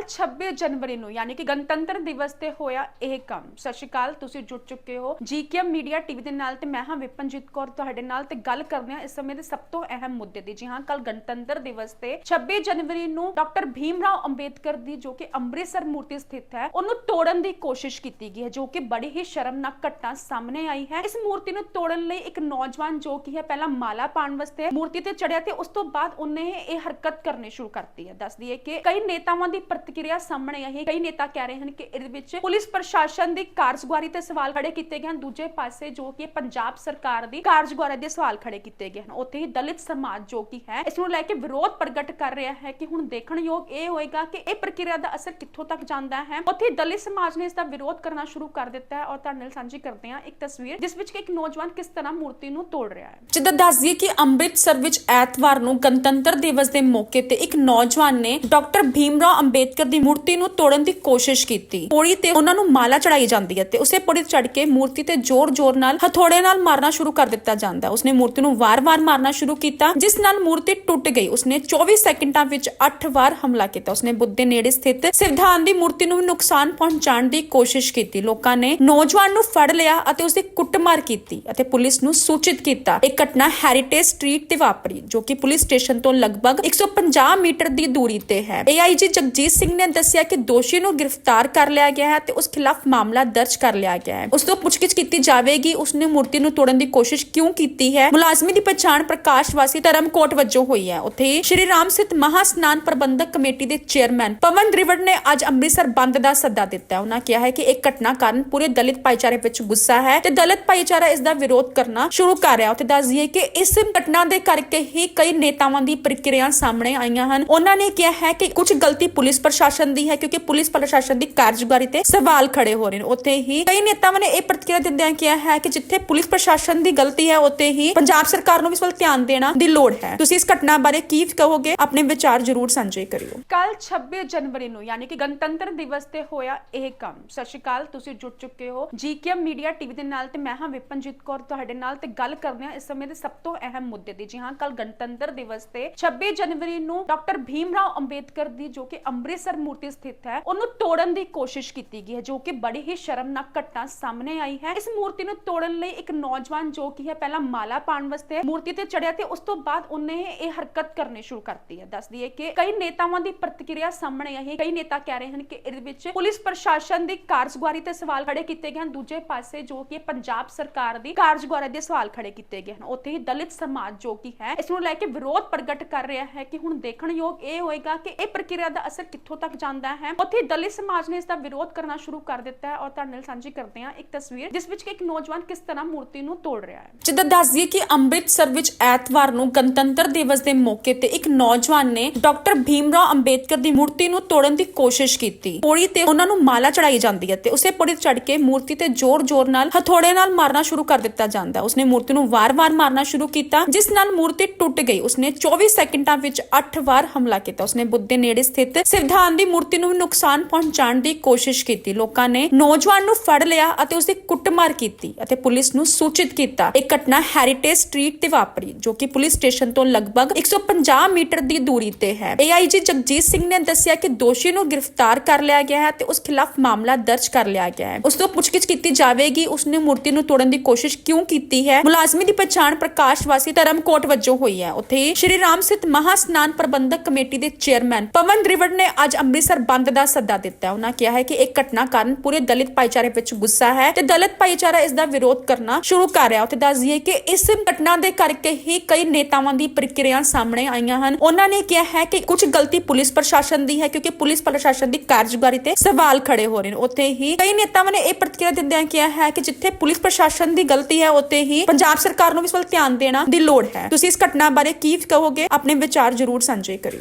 ਕੱਲ 26 ਜਨਵਰੀ ਨੂੰ, ਯਾਨੀ ਕਿ ਗਣਤੰਤਰ ਦਿਵਸ ਤੇ ਹੋਇਆ ਇਹ ਕੰਮ। ਸਤਿ ਸ਼੍ਰੀ ਅਕਾਲ, ਤੁਸੀਂ ਜੁੜ ਚੁੱਕੇ ਹੋ ਜੀਕੇਐਮ ਮੀਡੀਆ ਟੀਵੀ ਦੇ ਨਾਲ ਤੇ ਮੈਂ ਹਾਂ ਵਿਪਨਜੀਤ ਕੌਰ ਤੁਹਾਡੇ ਨਾਲ ਤੇ ਗੱਲ ਕਰਦੇ ਹਾਂ ਇਸ ਸਮੇਂ ਦੇ ਸਭ ਤੋਂ ਅਹਿਮ ਮੁੱਦੇ ਦੀ। ਜੀ ਹਾਂ ਕੱਲ ਗਣਤੰਤਰ ਦਿਵਸ ਤੇ 26 ਜਨਵਰੀ ਨੂੰ ਡਾਕਟਰ ਭੀਮ ਰਾਓ ਅੰਬੇਦਕਰ ਦੀ ਜੋ ਕਿ ਅੰਮ੍ਰਿਤਸਰ ਮੂਰਤੀ ਸਥਿਤ ਹੈ, ਉਹਨੂੰ ਤੋੜਨ ਦੀ ਕੋਸ਼ਿਸ਼ ਕੀਤੀ ਗਈ ਹੈ, ਜੋ ਕਿ ਬੜੀ ਹੀ ਸ਼ਰਮਨਾਕ ਘਟਨਾ ਸਾਹਮਣੇ ਆਈ ਹੈ। ਇਸ ਮੂਰਤੀ ਨੂੰ ਤੋੜਨ ਲਈ ਇੱਕ ਨੌਜਵਾਨ ਜੋ ਕਿ ਹੈ, ਪਹਿਲਾਂ ਮਾਲਾ ਪਾਉਣ ਵਾਸਤੇ ਮੂਰਤੀ ਤੇ ਚੜਿਆ ਤੇ ਉਸ ਤੋਂ ਬਾਅਦ ਉਹਨੇ ਇਹ ਹਰਕਤ ਕਰਨੀ ਸ਼ੁਰੂ ਕਰਤੀ ਹੈ। ਦੱਸਦੀ ਹੈ ਕਿ ਕਈ ਨੇਤਾਵਾਂ ਦੀ ਪ੍ਰਤੀ ਪ੍ਰਤੀਕਿਰਿਆ ਸਾਹਮਣੇ ਆਈ ਹੈ। ਕਈ ਨੇਤਾ ਕਹਿ ਰਹੇ ਹਨ ਕਿ ਇਹਦੇ ਵਿੱਚ ਪੁਲਿਸ ਪ੍ਰਸ਼ਾਸਨ ਦੀ ਕਾਰਜਗੁਜ਼ਾਰੀ ਤੇ ਸਵਾਲ ਖੜੇ ਕੀਤੇ ਗਏ ਹਨ। ਦੂਜੇ ਪਾਸੇ ਜੋ ਕਿ ਪੰਜਾਬ ਸਰਕਾਰ ਦੀ ਕਾਰਜਗੁਜ਼ਾਰੀ ਦੇ ਸਵਾਲ ਖੜੇ ਕੀਤੇ ਗਏ ਹਨ। ਉੱਥੇ ਹੀ ਦਲਿਤ ਸਮਾਜ ਜੋ ਕਿ ਹੈ, ਇਸ ਨੂੰ ਲੈ ਕੇ ਵਿਰੋਧ ਪ੍ਰਗਟ ਕਰ ਰਿਹਾ ਹੈ ਕਿ ਹੁਣ ਦੇਖਣਯੋਗ ਇਹ ਹੋਏਗਾ ਕਿ ਇਹ ਪ੍ਰਕਿਰਿਆ ਦਾ ਅਸਰ ਕਿੱਥੋਂ ਤੱਕ ਜਾਂਦਾ ਹੈ। ਉੱਥੇ ਦਲਿਤ ਸਮਾਜ ਨੇ ਇਸ ਦਾ ਵਿਰੋਧ ਕਰਨਾ ਸ਼ੁਰੂ ਕਰ ਦਿੱਤਾ ਹੈ ਔਰ ਤੁਹਾਡੇ ਨਾਲ ਸਾਂਝੀ ਕਰਦੇ ਹਾਂ ਇੱਕ ਤਸਵੀਰ, ਜਿਸ ਵਿੱਚ ਕਿ ਇੱਕ ਨੌਜਵਾਨ ਕਿਸ ਤਰ੍ਹਾਂ ਮੂਰਤੀ ਨੂੰ ਤੋੜ ਰਿਹਾ ਹੈ। ਜਿੱਦਾਂ ਦੱਸ ਦਈਏ ਕਿ ਅੰਮ੍ਰਿਤਸਰ ਵਿੱਚ ਐਤਵਾਰ ਨੂੰ ਗਣਤੰਤਰ ਦਿਵਸ ਦੇ ਮੌਕੇ ਤੇ ਇੱਕ ਨੌਜਵਾਨ ਨੇ ਡਾਕਟਰ ਭੀਮਰਾਓ ਅੰਬੇਦਕਰ ਦੀ ਮੂਰਤੀ ਨੂੰ ਤੋੜਨ ਦੀ ਕੋਸ਼ਿਸ਼ ਕੀਤੀ। ਪੌੜੀ ਤੇ ਉਹਨਾਂ ਨੂੰ ਮਾਲਾ ਚੜਾਈ ਜਾਂਦੀ ਹੈ ਤੇ ਉਸੇ ਪੌੜੀ ਤੇ ਚੜ ਕੇ ਮੂਰਤੀ ਤੇ ਜ਼ੋਰ-ਜ਼ੋਰ ਨਾਲ ਹਥੌੜੇ ਨਾਲ ਮਾਰਨਾ ਸ਼ੁਰੂ ਕਰ ਦਿੱਤਾ ਜਾਂਦਾ। ਉਸਨੇ ਮੂਰਤੀ ਨੂੰ ਵਾਰ-ਵਾਰ ਮਾਰਨਾ ਸ਼ੁਰੂ ਕੀਤਾ, ਜਿਸ ਨਾਲ ਮੂਰਤੀ ਟੁੱਟ ਗਈ। ਉਸਨੇ 24 ਸੈਕਿੰਡਾਂ ਵਿੱਚ 8 ਵਾਰ ਹਮਲਾ ਕੀਤਾ। ਉਸਨੇ ਬੁੱਧ ਦੇ ਨੇੜੇ ਸਥਿਤ ਸੰਵਿਧਾਨ ਦੀ ਮੂਰਤੀ ਨੂੰ ਨੁਕਸਾਨ ਪਹੁੰਚਾਉਣ ਦੀ ਕੋਸ਼ਿਸ਼ ਕੀਤੀ। ਲੋਕਾਂ ਨੇ ਨੌਜਵਾਨ ਨੂੰ ਫੜ ਲਿਆ ਅਤੇ ਉਸਦੀ ਕੁੱਟਮਾਰ ਕੀਤੀ ਅਤੇ ਪੁਲਿਸ ਨੂੰ ਸੂਚਿਤ ਕੀਤਾ। ਇਹ ਘਟਨਾ ਹੈਰੀਟੇਜ ਸਟਰੀਟ ਤੇ ਵਾਪਰੀ, ਜੋ ਕਿ ਪੁਲਿਸ ਸਟੇਸ਼ਨ ਤੋਂ ਲਗਭਗ 150 ਮੀਟਰ ਦੀ ਦੂਰੀ ਤੇ ਹੈ। ਏਆਈਜੀ ਜਗਜੀਤ ਸਿੰਘ ਨੇ ਦੱਸਿਆ ਕਿ ਦੋਸ਼ੀ ਨੂੰ ਗ੍ਰਿਫਤਾਰ ਕਰ ਲਿਆ ਗਿਆ ਹੈ ਤੇ ਉਸ ਖਿਲਾਫ ਮਾਮਲਾ ਦਰਜ ਕਰ ਲਿਆ ਗਿਆ ਹੈ। ਉਸ ਤੋਂ ਪੁੱਛਗਿੱਛ ਕੀਤੀ ਜਾਵੇਗੀ, ਉਸਨੇ ਮੂਰਤੀ ਨੂੰ ਤੋੜਨ ਦੀ ਕੋਸ਼ਿਸ਼ ਕਿਉਂ ਕੀਤੀ ਹੈ? ਮੁਲਾਜ਼ਮੀ ਦੀ ਪਛਾਣ ਪ੍ਰਕਾਸ਼ ਵਾਸੀ ਧਰਮਕੋਟ ਵਜੋਂ ਹੋਈ ਹੈ। ਉੱਥੇ ਸ਼੍ਰੀ ਰਾਮ ਸਿੱਧ ਮਹਾ ਸਨਾਨ ਪ੍ਰਬੰਧਕ ਕਮੇਟੀ ਦੇ ਚੇਅਰਮੈਨ ਪਵਨ ਦ੍ਰਿਵੜ ਨੇ ਅੱਜ ਅੰਮ੍ਰਿਤਸਰ ਬੰਦ ਦਾ ਸੱਦਾ ਦਿੱਤਾ ਹੈ। ਉਹਨਾਂ ਕਿਹਾ ਹੈ ਕਿ ਇਹ ਘਟਨਾ ਕਾਰਨ ਪੂਰੇ ਦਲਿਤ ਭਾਈਚਾਰੇ ਵਿੱਚ ਗੁੱਸਾ ਹੈ ਤੇ ਦਲਿਤ ਭਾਈਚਾਰਾ ਇਸ ਦਾ ਵਿਰੋਧ ਕਰਨਾ ਸ਼ੁਰੂ ਕਰ ਰਿਹਾ ਉੱਥੇ ਤੇ ਦੱਸ ਦਈਏ ਕਿ ਇਸ ਘਟਨਾ ਦੇ ਕਰਕੇ ਹੀ ਕਈ ਨੇਤਾਵਾਂ ਦੀ ਪ੍ਰਕਿਰਿਆ ਸਾਹਮਣੇ ਆਈਆਂ ਹਨ। ਉਹਨਾਂ ਨੇ ਕਿਹਾ ਹੈ ਕਿ ਕੁਝ ਗਲਤੀ ਪੁਲਿਸ ਪ੍ਰਸ਼ਾਸਨ ਦੀ ਹੈ, ਕਿਉਂਕਿ ਪੁਲਿਸ ਪ੍ਰਸ਼ਾਸਨ ਦੀ ਕਾਰਜਗੁਜ਼ਾਰੀ ਤੇ ਸਵਾਲ ਖੜੇ ਹੋ ਰਹੇ ਨੇ। ਉੱਥੇ ਹੀ ਕਈ ਨੇਤਾਵਾਂ ਨੇ ਇਹ ਪ੍ਰਤੀਕਿਰਿਆ ਦਿੰਦਿਆਂ ਕਿਹਾ ਹੈ ਕਿ ਜਿੱਥੇ ਪੁਲਿਸ ਪ੍ਰਸ਼ਾਸਨ ਦੀ ਗਲਤੀ ਹੈ, ਉੱਥੇ ਹੀ ਪੰਜਾਬ ਸਰਕਾਰ ਨੂੰ ਵੀ ਇਸ ਵੱਲ ਧਿਆਨ ਦੇਣਾ ਦੀ ਲੋੜ ਹੈ। ਤੁਸੀਂ ਇਸ ਘਟਨਾ ਬਾਰੇ ਕੀ ਕਹੋਗੇ? ਆਪਣੇ ਵਿਚਾਰ ਜ਼ਰੂਰ ਸਾਂਝੇ ਕਰਿਓ। ਕੱਲ 26 ਜਨਵਰੀ ਨੂੰ ਯਾਨੀ ਕਿ ਗਣਤੰਤਰ ਦਿਵਸ ਤੇ ਹੋਇਆ ਇਹ ਕੰਮ। ਸਤਿ ਸ਼੍ਰੀ ਅਕਾਲ, ਤੁਸੀਂ ਜੁੜ ਚੁੱਕੇ ਹੋ ਜੀਕੇਐਮ ਮੀਡੀਆ ਟੀਵੀ ਦੇ ਨਾਲ ਤੇ ਮੈਂ ਹਾਂ ਵਿਪਨਜੀਤ ਕੌਰ ਤੁਹਾਡੇ ਨਾਲ ਤੇ ਗੱਲ ਕਰਦੇ ਹਾਂ ਇਸ ਸਮੇਂ ਦੇ ਸਭ ਤੋਂ ਅਹਿਮ ਮੁੱਦੇ ਦੀ। ਜੀ ਹਾਂ ਕੱਲ ਗਣਤੰਤਰ ਦਿਵਸ ਤੇ 26 ਜਨਵਰੀ ਨੂੰ ਡਾਕਟਰ ਭੀਮ ਰਾਓ ਅੰਬੇਦਕਰ ਦੀ ਜੋ ਕਿ ਅੰਮ੍ਰਿਤ ਅੰਮ੍ਰਿਤਸਰ ਮੂਰਤੀ ਸਥਿਤ ਹੈ। ਉਹਨੂੰ ਤੋੜਨ ਦੀ ਕੋਸ਼ਿਸ਼ ਕੀਤੀ ਗਈ ਹੈ, ਜੋ ਕਿ ਬੜੀ ਹੀ ਸ਼ਰਮਨਾਕ ਘਟਨਾ ਸਾਹਮਣੇ ਆਈ ਹੈ। ਇਸ ਮੂਰਤੀ ਨੂੰ ਤੋੜਨ ਲਈ ਇੱਕ ਨੌਜਵਾਨ ਜੋ ਕਿ ਹੈ, ਪਹਿਲਾਂ ਮਾਲਾ ਪਾਉਣ ਵਾਸਤੇ ਮੂਰਤੀ ਤੇ ਚੜਿਆ ਤੇ ਉਸ ਤੋਂ ਬਾਅਦ ਉਹਨੇ ਇਹ ਹਰਕਤ ਕਰਨੀ ਸ਼ੁਰੂ ਕਰਤੀ ਹੈ। ਦੱਸ ਦਈਏ ਕਿ ਕਈ ਨੇਤਾਵਾਂ ਦੀ ਪ੍ਰਤੀਕਿਰਿਆ ਸਾਹਮਣੇ ਆਈ ਹੈ। ਕਈ ਨੇਤਾ ਕਹਿ ਰਹੇ ਹਨ ਕਿ ਇਹਦੇ ਵਿੱਚ ਪੁਲਿਸ ਪ੍ਰਸ਼ਾਸਨ ਦੀ ਕਾਰਜਗੁਜ਼ਾਰੀ ਤੇ ਸਵਾਲ ਖੜੇ ਕੀਤੇ ਗਏ ਹਨ। ਦੂਜੇ ਪਾਸੇ ਜੋ ਕਿ ਪੰਜਾਬ ਸਰਕਾਰ ਦੀ ਕਾਰਜਗੁਜ਼ਾਰੀ ਦੇ ਸਵਾਲ ਖੜੇ ਕੀਤੇ ਗਏ ਹਨ। ਉੱਥੇ ਹੀ ਦਲਿਤ ਸਮਾਜ ਜੋ ਕਿ ਹੈ, ਇਸ ਨੂੰ ਲੈ ਕੇ ਵਿਰੋਧ ਪ੍ਰਗਟ ਕਰ ਰਿਹਾ ਹੈ ਕਿ ਹੁਣ ਦੇਖਣਯੋਗ ਇਹ ਹੋਏਗਾ ਕਿ ਇਹ ਪ੍ਰਕਿਰਿਆ ਦਾ ਅਸਰ ਕਿੱਥੋਂ ਤੱਕ ਜਾਂਦਾ ਹੈ? ਉੱਥੇ ਦਲਿਤ ਸਮਾਜ ਨੇ ਇਸ ਦਾ ਵਿਰੋਧ ਕਰਨਾ ਸ਼ੁਰੂ ਕਰ ਦਿੱਤਾ ਹੈ ਔਰ ਤੁਹਾਡੇ ਨਾਲ ਸਾਂਝੀ ਕਰਦੇ ਹਾਂ ਇੱਕ ਤਸਵੀਰ, ਜਿਸ ਵਿੱਚ ਇੱਕ ਨੌਜਵਾਨ ਕਿਸ ਤਰ੍ਹਾਂ ਮੂਰਤੀ ਨੂੰ ਤੋੜ ਰਿਹਾ ਹੈ। ਜਿੱਦਾਂ ਦੱਸ ਦਈਏ ਕਿ ਅੰਮ੍ਰਿਤਸਰ ਵਿੱਚ ਐਤਵਾਰ ਨੂੰ ਗਣਤੰਤਰ ਦਿਵਸ ਦੇ ਮੌਕੇ ਤੇ ਇੱਕ ਨੌਜਵਾਨ ਨੇ ਡਾਕਟਰ ਭੀਮਰਾਓ ਅੰਬੇਦਕਰ ਦੀ ਮੂਰਤੀ ਨੂੰ ਤੋੜਨ ਦੀ ਕੋਸ਼ਿਸ਼ ਕੀਤੀ। ਪੌੜੀ ਤੇ ਉਹਨਾਂ ਨੂੰ ਮਾਲਾ ਚੜਾਈ ਜਾਂਦੀ ਹੈ ਤੇ ਉਸੇ ਪੌੜੀ ਤੇ ਚੜ ਕੇ ਮੂਰਤੀ ਤੇ ਜ਼ੋਰ-ਜ਼ੋਰ ਨਾਲ, ਹਥੌੜੇ ਨਾਲ ਮਾਰਨਾ ਸ਼ੁਰੂ ਕਰ ਦਿੱਤਾ ਜਾਂਦਾ ਹੈ। ਉਸਨੇ ਮੂਰਤੀ ਨੂੰ ਵਾਰ-ਵਾਰ ਮਾਰਨਾ ਸ਼ੁਰੂ ਕੀਤਾ, ਜਿਸ ਨਾਲ ਮੂਰਤੀ ਟੁੱਟ ਗਈ। ਉਸਨੇ 24 ਸੈਕਿੰਡਾਂ ਵਿੱਚ 8 ਵਾਰ ਹਮਲਾ ਕੀਤਾ। ਉਸਨੇ ਬੁੱਧ ਦੇ ਨੇੜੇ ਸਥਿਤ ਸੰਵਿਧਾਨ ਦੀ ਮੂਰਤੀ ਨੂੰ ਨੁਕਸਾਨ ਪਹੁੰਚਾਉਣ ਦੀ ਕੋਸ਼ਿਸ਼ ਕੀਤੀ। ਲੋਕਾਂ ਨੇ ਨੌਜਵਾਨ ਨੂੰ ਫੜ ਲਿਆ ਅਤੇ ਉਸਦੀ ਕੁੱਟਮਾਰ ਕੀਤੀ ਅਤੇ ਪੁਲਿਸ ਨੂੰ ਸੂਚਿਤ ਕੀਤਾ। ਇਹ ਘਟਨਾ ਹੈਰੀਟੇਜ ਸਟਰੀਟ ਤੇ ਵਾਪਰੀ, ਜੋ ਕਿ ਪੁਲਿਸ ਸਟੇਸ਼ਨ ਤੋਂ ਲਗਭਗ 150 ਮੀਟਰ ਦੀ ਦੂਰੀ ਤੇ ਹੈ। ਏਆਈਜੀ ਜਗਜੀਤ ਸਿੰਘ ਨੇ ਦੱਸਿਆ ਕਿ ਦੋਸ਼ੀ ਨੂੰ ਗ੍ਰਿਫਤਾਰ ਕਰ ਲਿਆ ਗਿਆ ਹੈ ਤੇ ਉਸ ਖਿਲਾਫ ਮਾਮਲਾ ਦਰਜ ਕਰ ਲਿਆ ਗਿਆ ਹੈ। ਉਸ ਤੋਂ ਪੁੱਛਗਿੱਛ ਕੀਤੀ ਜਾਵੇਗੀ, ਉਸਨੇ ਮੂਰਤੀ ਨੂੰ ਤੋੜਨ ਦੀ ਕੋਸ਼ਿਸ਼ ਕਿਉਂ ਕੀਤੀ ਹੈ? ਮੁਲਾਜ਼ਮੀ ਦੀ ਪਛਾਣ ਪ੍ਰਕਾਸ਼ ਵਾਸੀ ਧਰਮਕੋਟ ਵਜੋਂ ਹੋਈ ਹੈ। ਉੱਥੇ ਸ਼੍ਰੀ ਰਾਮ ਸਿੱਧ ਮਹਾ ਸਨਾਨ ਪ੍ਰਬੰਧਕ ਕਮੇਟੀ ਦੇ ਚੇਅਰਮੈਨ ਪਵਨ ਦ੍ਰਿਵੜ ਨੇ ਅੱਜ ਅੰਮ੍ਰਿਤਸਰ ਬੰਦ ਦਾ ਸੱਦਾ ਦਿੱਤਾ। ਹੈ ਉਹਨਾਂ ਕਿਹਾ ਹੈ ਕਿ ਇਹ ਘਟਨਾ ਕਾਰਨ ਪੂਰੇ ਦਲਿਤ ਭਾਈਚਾਰੇ ਵਿੱਚ ਗੁੱਸਾ ਹੈ ਤੇ ਦਲਿਤ ਭਾਈਚਾਰਾ ਇਸ ਦਾ ਵਿਰੋਧ ਕਰਨਾ ਸ਼ੁਰੂ ਕਰ ਰਿਹਾ। ਹੈ ਦੱਸ ਦਈਏ ਕਿ ਇਸ ਘਟਨਾ ਦੇ ਕਰਕੇ ਹੀ ਕਈ ਨੇਤਾਵਾਂ ਦੀ ਪ੍ਰਕਿਰਿਆ ਸਾਹਮਣੇ ਆਈਆਂ ਹਨ। ਉਹਨਾਂ ਨੇ ਕਿਹਾ ਹੈ ਕਿ ਕੁਝ ਗਲਤੀ ਪੁਲਿਸ ਪ੍ਰਸ਼ਾਸਨ ਦੀ ਹੈ ਕਿਉਂਕਿ ਪੁਲਿਸ ਪ੍ਰਸ਼ਾਸਨ ਦੀ ਕਾਰਜਗੁਜ਼ਾਰੀ ਤੇ ਸਵਾਲ ਖੜੇ ਹੋ ਰਹੇ ਨੇ। ਉੱਥੇ ਹੀ ਕਈ ਨੇਤਾਵਾਂ ਨੇ ਇਹ ਪ੍ਰਤੀਕਿਰਿਆ ਦਿੰਦਿਆਂ ਕਿਹਾ ਹੈ ਕਿ ਜਿੱਥੇ ਪੁਲਿਸ ਪ੍ਰਸ਼ਾਸਨ ਦੀ ਗਲਤੀ ਹੈ, ਉੱਥੇ ਹੀ ਪੰਜਾਬ ਸਰਕਾਰ ਨੂੰ ਵੀ ਇਸ ਵੱਲ ਧਿਆਨ ਦੇਣਾ ਦੀ ਲੋੜ ਹੈ। ਤੁਸੀਂ ਇਸ ਘਟਨਾ ਬਾਰੇ ਕੀ ਕਹੋਗੇ? ਆਪਣੇ ਵਿਚਾਰ ਜ਼ਰੂਰ ਸਾਂਝੇ ਕਰਿਓ।